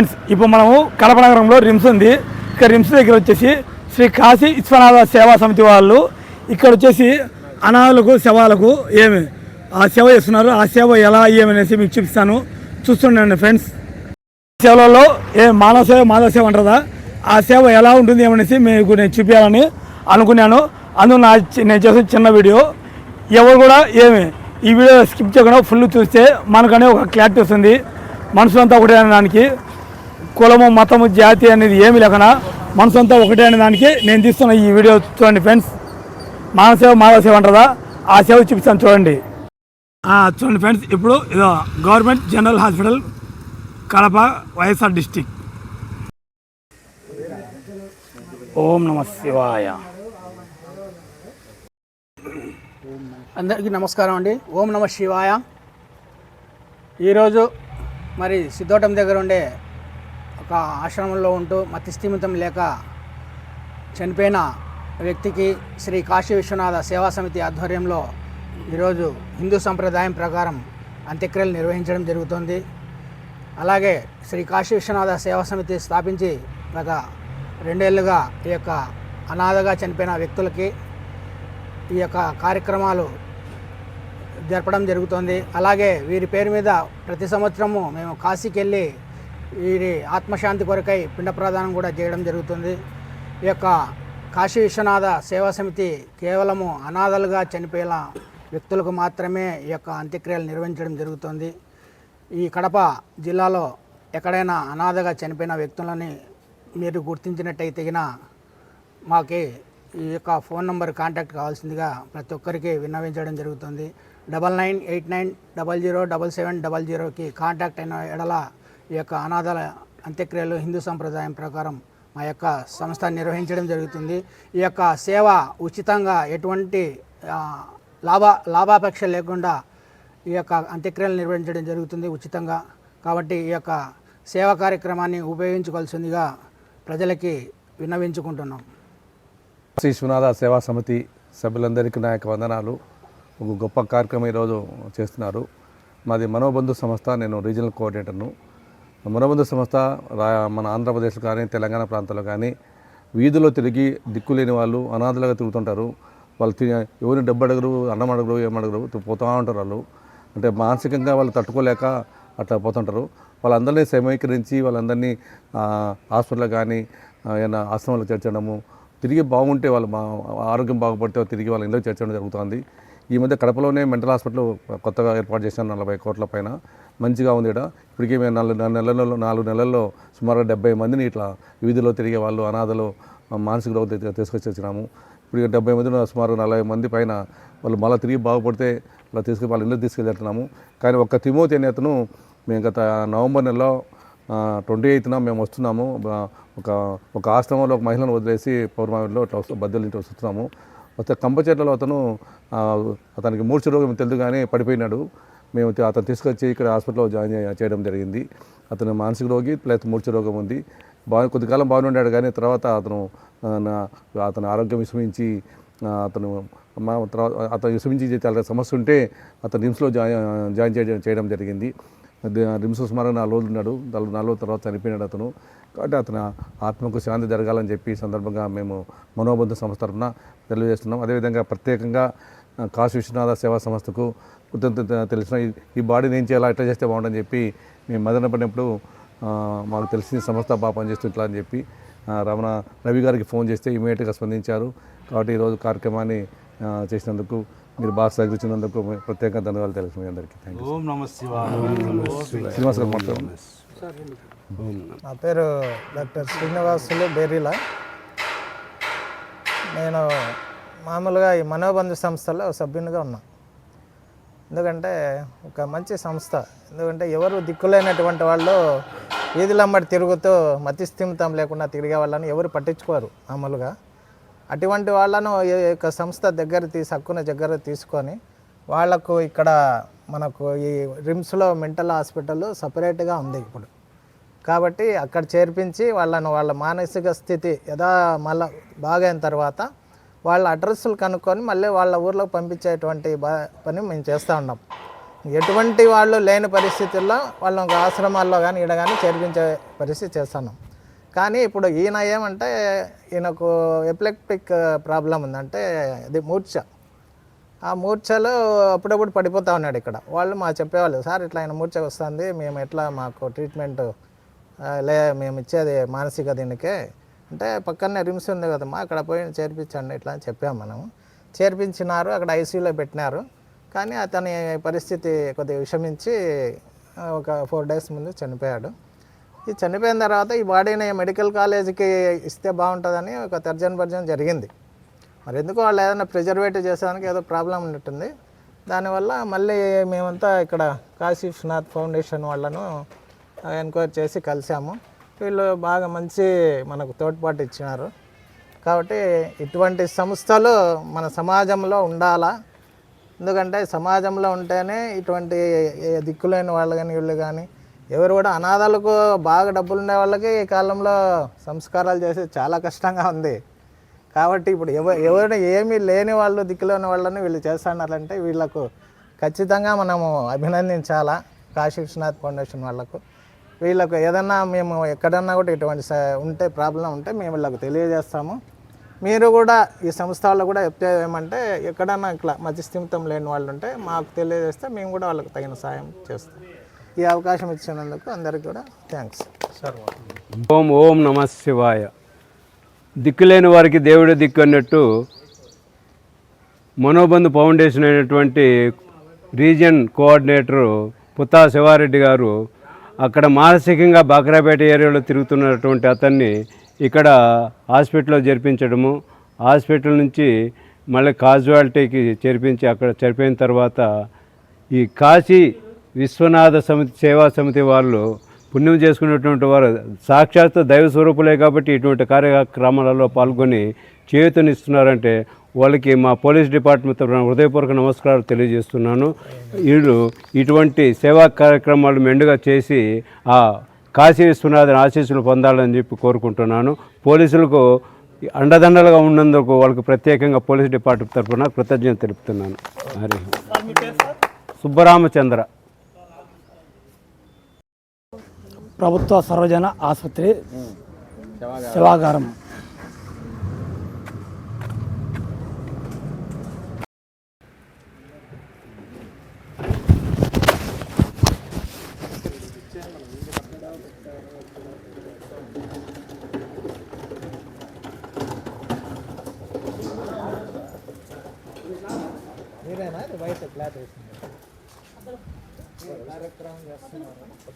Friends ఇప్పుడు మనము కడప నగరంలో రిమ్స్ ఉంది. ఇక్కడ రిమ్స్ దగ్గర వచ్చేసి శ్రీ కాశీ విశ్వనాథ సేవా సమితి వాళ్ళు ఇక్కడ వచ్చేసి అనాథులకు శవాలకు ఏమి ఆ సేవ చేస్తున్నారు. ఆ సేవ ఎలా ఏమనేసి మీకు చూపిస్తాను. చూస్తుండండి ఫ్రెండ్స్. సేవలలో ఏ మానవ సేవ మాధవ సేవ అంటారా? ఆ సేవ ఎలా ఉంటుంది ఏమనేసి మీకు నేను చూపించాలని అనుకున్నాను. అందులో నా నేను చేసిన చిన్న వీడియో. ఎవరు కూడా ఏమి ఈ వీడియో స్కిప్ చేయకుండా ఫుల్ చూస్తే మనకనే ఒక క్లారిటీ వస్తుంది. మనసులంతా ఒకటే అనే దానికి కులము మతము జాతి అనేది ఏమి లేకుండా మనసంతా ఒకటే అనే దానికి నేను తీస్తున్న ఈ వీడియో చూడండి ఫ్రెండ్స్. మానసేవ మాధవ సేవ అంటారా? ఆ సేవ చూపిస్తాను చూడండి. చూడండి ఫ్రెండ్స్ ఇప్పుడు ఇదో government general hospital Kadapa YSR district ఓం నమ శివాయ. అందరికీ నమస్కారం అండి. ఓం నమ శివాయ. ఈరోజు మరి సిద్ధోటం దగ్గర ఉండే ఒక ఆశ్రమంలో ఉంటూ మతిస్థిమితం లేక చనిపోయిన వ్యక్తికి శ్రీ కాశీ విశ్వనాథ సేవా సమితి ఆధ్వర్యంలో ఈరోజు హిందూ సంప్రదాయం ప్రకారం అంత్యక్రియలు నిర్వహించడం జరుగుతుంది. అలాగే శ్రీ కాశీ విశ్వనాథ సేవా సమితి స్థాపించి గత రెండేళ్ళుగా ఈ యొక్క అనాథగా చనిపోయిన వ్యక్తులకి ఈ యొక్క కార్యక్రమాలు జరపడం జరుగుతుంది. అలాగే వీరి పేరు మీద ప్రతి సంవత్సరము మేము కాశీకి వెళ్ళి వీరి ఆత్మశాంతి కొరకై పిండ ప్రదానం కూడా చేయడం జరుగుతుంది. ఈ యొక్క కాశీ విశ్వనాథ సేవా సమితి కేవలము అనాథలుగా చనిపోయిన వ్యక్తులకు మాత్రమే ఈ యొక్క అంత్యక్రియలు నిర్వహించడం జరుగుతుంది. ఈ కడప జిల్లాలో ఎక్కడైనా అనాథగా చనిపోయిన వ్యక్తులని మీరు గుర్తించినట్టయితే మాకు మాకి ఈ యొక్క ఫోన్ నంబర్ కాంటాక్ట్ కావాల్సిందిగా ప్రతి ఒక్కరికి విన్నవించడం జరుగుతుంది. Double nine eight nine double zero double seven double జీరోకి కాంటాక్ట్ అయిన ఎడల ఈ యొక్క అనాథల అంత్యక్రియలు హిందూ సంప్రదాయం ప్రకారం మా యొక్క సంస్థ నిర్వహించడం జరుగుతుంది. ఈ యొక్క సేవ ఉచితంగా ఎటువంటి లాభ లాభాపేక్ష లేకుండా ఈ యొక్క అంత్యక్రియలు నిర్వహించడం జరుగుతుంది ఉచితంగా. కాబట్టి ఈ యొక్క సేవా కార్యక్రమాన్ని ఉపయోగించుకోవాల్సిందిగా ప్రజలకి విన్నవించుకుంటున్నాం. శ్రీ విశ్వనాథ సేవా సమితి సభ్యులందరికీ నా యొక్క వందనాలు. ఒక గొప్ప కార్యక్రమం ఈరోజు చేస్తున్నారు. మాది మనోబంధు సంస్థ నేను రీజనల్ కోఆర్డినేటర్ను. మనోబంధు సంస్థ రా మన ఆంధ్రప్రదేశ్ కానీ తెలంగాణ ప్రాంతంలో కానీ వీధిలో తిరిగి దిక్కులేని వాళ్ళు అనాథలుగా తిరుగుతుంటారు. వాళ్ళు తి ఎవరిని డబ్బు అడగరు అన్నం అడగరు ఏం అడగరు పోతూ ఉంటారు వాళ్ళు. అంటే మానసికంగా వాళ్ళు తట్టుకోలేక అట్లా పోతుంటారు. వాళ్ళందరినీ సమీకరించి వాళ్ళందరినీ హాస్పిటల్ కానీ ఏమైనా ఆశ్రమాలకు చేర్చడము తిరిగి బాగుంటే వాళ్ళు మా ఆరోగ్యం బాగుపడితే తిరిగి వాళ్ళ ఇంట్లో చేర్చడం జరుగుతుంది. ఈ మధ్య కడపలోనే మెంటల్ హాస్పిటల్ కొత్తగా ఏర్పాటు చేశాను నలభై కోట్ల పైన. మంచిగా ఉంది ఇక్కడ ఇప్పటికే మేము నాలుగు నెలల్లో నాలుగు నెలల్లో సుమారు డెబ్బై మందిని ఇట్లా వీధిలో తిరిగే వాళ్ళు అనాథలు మానసిక రోగ తీసుకొచ్చి వచ్చినాము ఇప్పుడు డెబ్బై మంది సుమారు నలభై మంది పైన వాళ్ళు మళ్ళీ తిరిగి బాగుపడితే అలా తీసుకుని వాళ్ళ ఇల్లు తీసుకెళ్తున్నాము కానీ ఒక్క తిమోతి అనే అతను మేము గత నవంబర్ నెలలో ట్వంటీ ఎయిత్న మేము వస్తున్నాము. ఒక ఒక ఆశ్రమంలో ఒక మహిళను వదిలేసి పౌర్ణమిలో ఇట్లా వస్తు బద్దలు ఇంటి వస్తున్నాము. వస్తే కంపచెట్లలో అతను అతనికి మూర్ఛ రోగం తెలుదు కానీ పడిపోయినాడు. మేము అతను తీసుకొచ్చి ఇక్కడ హాస్పిటల్లో జాయిన్ చేయడం జరిగింది. అతను మానసిక రోగి ప్లస్ మూర్ఛ రోగం ఉంది. బాగా కొద్దికాలం బాగానే ఉన్నాడు కానీ తర్వాత అతను అతను ఆరోగ్యం విషమించి అతను మా తర్వాత అతను విషమించి చాలా సమస్య ఉంటే అతను రిమ్స్లో జాయిన్ జాయిన్ చేయడం చేయడం జరిగింది రిమ్స్ సుమారు నాలుగు రోజులు ఉన్నాడు నాలుగు నాలుగు రోజుల తర్వాత చనిపోయినాడు అతను. కాబట్టి అతను ఆత్మకు శాంతి జరగాలని చెప్పి ఈ సందర్భంగా మేము మనోబద్ధ సంస్థ తరఫున తెలియజేస్తున్నాం. అదేవిధంగా ప్రత్యేకంగా కాశీ విశ్వనాథ సేవా సంస్థకు కృతజ్ఞత తెలిసిన ఈ- బాడీని ఏం చేయాలా ఎట్లా చేస్తే బాగుంటుందని చెప్పి మేము మదన పడినప్పుడు మాకు తెలిసిన సంస్థ బాగా పనిచేస్తూ ఇట్లా అని చెప్పి రమణ రవి గారికి ఫోన్ చేస్తే ఇమీడియట్గా స్పందించారు. కాబట్టి ఈరోజు కార్యక్రమాన్ని చేసినందుకు మీరు బాగా సహకరించినందుకు ప్రత్యేకంగా ధన్యవాదాలు తెలుసు మీ అందరికీ. థ్యాంక్ యూ ఓం నమ శివాయ. శ్రీనివాస్ గారు మాట్లాడండి. నా పేరు డాక్టర్ శ్రీనివాసులు బెర్రిలా నేను మామూలుగా ఈ మనోబంధు సంస్థలో సభ్యునిగా ఉన్నా. ఎందుకంటే ఒక మంచి సంస్థ. ఎందుకంటే ఎవరు దిక్కులేనటువంటి వాళ్ళు వీధిలంబడి తిరుగుతూ మతిస్థిమితం లేకుండా తిరిగే వాళ్ళని ఎవరు పట్టించుకోరు మామూలుగా. అటువంటి వాళ్ళను ఈ యొక్క సంస్థ దగ్గర తీసి హక్కున దగ్గర తీసుకొని వాళ్ళకు ఇక్కడ మనకు ఈ రిమ్స్లో మెంటల్ హాస్పిటల్ సపరేట్గా ఉంది ఇప్పుడు. కాబట్టి అక్కడ చేర్పించి వాళ్ళను వాళ్ళ మానసిక స్థితి యథా మళ్ళా బాగైన తర్వాత వాళ్ళ అడ్రస్లు కనుక్కొని మళ్ళీ వాళ్ళ ఊర్లోకి పంపించేటువంటి బా పని మేము చేస్తూ ఉన్నాం. ఎటువంటి వాళ్ళు లేని పరిస్థితుల్లో వాళ్ళని ఒక ఆశ్రమాల్లో కానీ ఈడ కానీ చేర్పించే పరిస్థితి చేస్తున్నాం కానీ ఇప్పుడు ఈయన ఏమంటే ఈయనకు ఎపిలెక్టిక్ ప్రాబ్లం ఉందంటే ఇది మూర్ఛ. ఆ మూర్ఛలో అప్పుడప్పుడు పడిపోతూ ఉన్నాడు ఇక్కడ. వాళ్ళు మా చెప్పేవాళ్ళు సార్ ఇట్లా ఆయన మూర్ఛ వస్తుంది మేము ఎట్లా మాకు ట్రీట్మెంట్ లే మేము ఇచ్చేది మానసిక దీనికే. అంటే పక్కనే రిమ్స్ ఉంది కదమ్మా అక్కడ పోయి చేర్పించండి ఇట్లా అని చెప్పాము మనము. చేర్పించినారు అక్కడ ఐసీయూలో పెట్టినారు. కానీ అతని పరిస్థితి కొద్దిగా విషమించి ఒక ఫోర్ డేస్ ముందు చనిపోయాడు. ఈ చనిపోయిన తర్వాత ఈ బాడీని మెడికల్ కాలేజీకి ఇస్తే బాగుంటుందని ఒక తర్జన్ భర్జన జరిగింది. మరి ఎందుకు వాళ్ళు ఏదైనా ప్రిజర్వేటివ్ చేసేదానికి ఏదో ప్రాబ్లం ఉన్నట్టుంది. దానివల్ల మళ్ళీ మేమంతా ఇక్కడ కాశీ విశ్వనాథ్ ఫౌండేషన్ వాళ్ళను ఎంక్వైరీ చేసి కలిసాము. వీళ్ళు బాగా మంచి మనకు తోడ్పాటు ఇచ్చినారు. కాబట్టి ఇటువంటి సంస్థలు మన సమాజంలో ఉండాలా? ఎందుకంటే సమాజంలో ఉంటేనే ఇటువంటి ఏ దిక్కులేని వాళ్ళు కానీ వీళ్ళు కానీ ఎవరు కూడా అనాథాలకు బాగా డబ్బులు ఉండే వాళ్ళకి ఈ కాలంలో సంస్కారాలు చేసి చాలా కష్టంగా ఉంది. కాబట్టి ఇప్పుడు ఎవ ఎవరు ఏమీ లేని వాళ్ళు దిక్కులేని వాళ్ళని వీళ్ళు చేస్తున్నారంటే వీళ్ళకు ఖచ్చితంగా మనము అభినందించాలా కాశీ విశ్వనాథ్ ఫౌండేషన్ వాళ్ళకు వీళ్ళకు ఏదన్నా మేము ఎక్కడన్నా కూడా ఇటువంటి ఉంటే ప్రాబ్లం ఉంటే మేము వీళ్ళకు తెలియజేస్తాము. మీరు కూడా ఈ సంస్థల్లో కూడా చెప్తే ఏమంటే ఎక్కడన్నా ఇట్లా మధ్యస్థిమితం లేని వాళ్ళు ఉంటే మాకు తెలియజేస్తే మేము కూడా వాళ్ళకి తగిన సాయం చేస్తాం. ఈ అవకాశం ఇచ్చినందుకు అందరికీ కూడా థ్యాంక్స్. ఓం ఓం నమ శివాయ. దిక్కులేని వారికి దేవుడే దిక్కు అన్నట్టు మనోబంధు ఫౌండేషన్ అయినటువంటి రీజియన్ కోఆర్డినేటరు పుత్తా శివారెడ్డి గారు అక్కడ మానసికంగా బాక్రాపేట ఏరియాలో తిరుగుతున్నటువంటి అతన్ని ఇక్కడ హాస్పిటల్లో చేర్పించడము హాస్పిటల్ నుంచి మళ్ళీ కాజువాలిటీకి చేర్పించి అక్కడ చనిపోయిన తర్వాత ఈ కాశీ విశ్వనాథ సమితి సేవా సమితి వాళ్ళు పుణ్యం చేసుకునేటువంటి వారు సాక్షాత్ దైవ స్వరూపులే కాబట్టి ఇటువంటి కార్యక్రమాలలో పాల్గొని చేతునిస్తున్నారంటే వాళ్ళకి మా పోలీస్ డిపార్ట్మెంట్ తరఫున హృదయపూర్వక నమస్కారాలు తెలియజేస్తున్నాను. వీళ్ళు ఇటువంటి సేవా కార్యక్రమాలు మెండుగా చేసి ఆ కాశీ విశ్వనాథన్ ఆశీస్సులు పొందాలని చెప్పి కోరుకుంటున్నాను. పోలీసులకు అండదండలుగా ఉన్నందుకు వాళ్ళకి ప్రత్యేకంగా పోలీస్ డిపార్ట్మెంట్ తరఫున కృతజ్ఞత తెలుపుతున్నాను. హరి. సుబ్బరామచంద్ర. ప్రభుత్వ సర్వజన ఆసుపత్రి శవాగారం. మీరేనా బయట క్లాత్ వేసింది కార్యక్రమం చేస్తున్నారు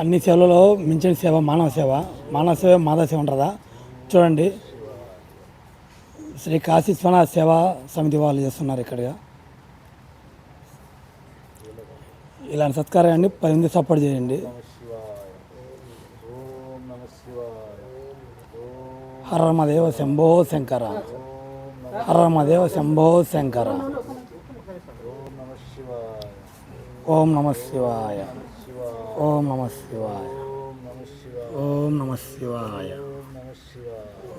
అన్ని సేవలలో మించిన సేవ మానవ సేవ. మానవ సేవ మాధవ సేవ ఉంటుందా? చూడండి. శ్రీ కాశీ విశ్వనాథ సేవా సమితి వాళ్ళు చేస్తున్నారు ఇక్కడ ఇలాంటి సత్కారాన్ని పది మంది సపోర్ట్ చేయండి. హరమదేవ శంభో శంకర. హరమదేవ శంభో శంకర. ఓం నమ శివాయ. ఓం నమ శివాయ. ఓం నమ శివాయ.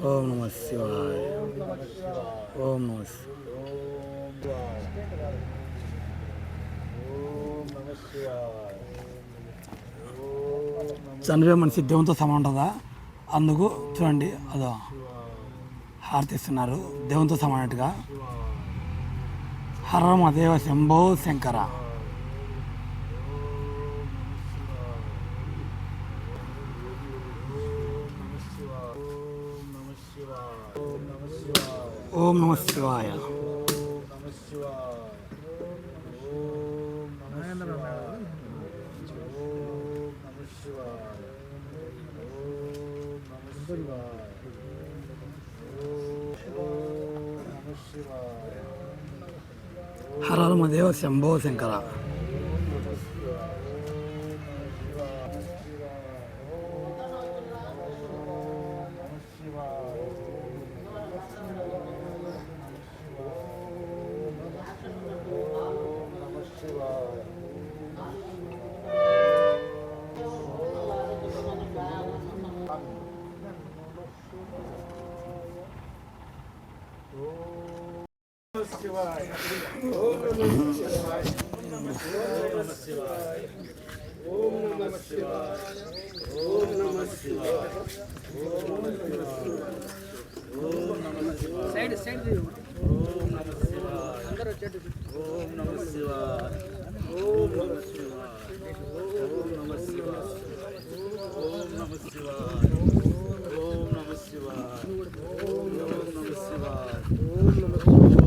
ఓం నమ శివాయ. ఓం నమ చనిపోయే మనిషి దేవునితో సమానం ఉంటుందా? అందుకు చూడండి అదో హారతిస్తున్నారు. దేవునితో సమానట్టుగా. హర మదేవ శంభో శంకర. ఓం నమ శివాయ. హరహరమదేవ శంభో శంకర. సైడ్ సైడ్ అందరూ వచ్చేట్టు ఓం నమ శివాయ. ఓం నమ శివాయ. ఓం నమ శివాయ. ఓం నమ శివాయ. ఓం నమ శివాయ. ఓం నమ శివాయ ఓం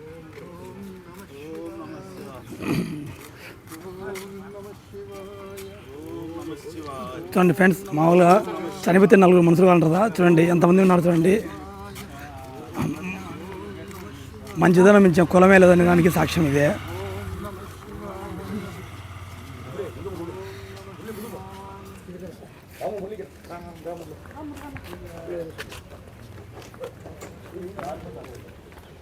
చూడండి ఫ్రెండ్స్ మామూలుగా చనిపోతే నలుగురు మనుషులు అంటారా చూడండి ఎంతమంది ఉన్నారు చూడండి. మంచిదనం మించిన కులమే లేదని దానికి సాక్ష్యం ఇదే.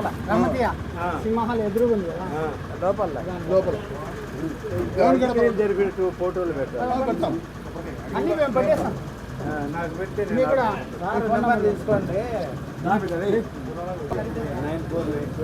లోపల రహమతియ సింహాలు ఎదురుగా ఉంది కదా లోపల. లోపల. జరిపినట్టు ఫోటోలు పెట్టాలి. అన్నీ మేము పెట్టేస్తాం. నాకు పెట్టి మీకు కూడా నెంబర్ తీసుకోండి. Nine four eight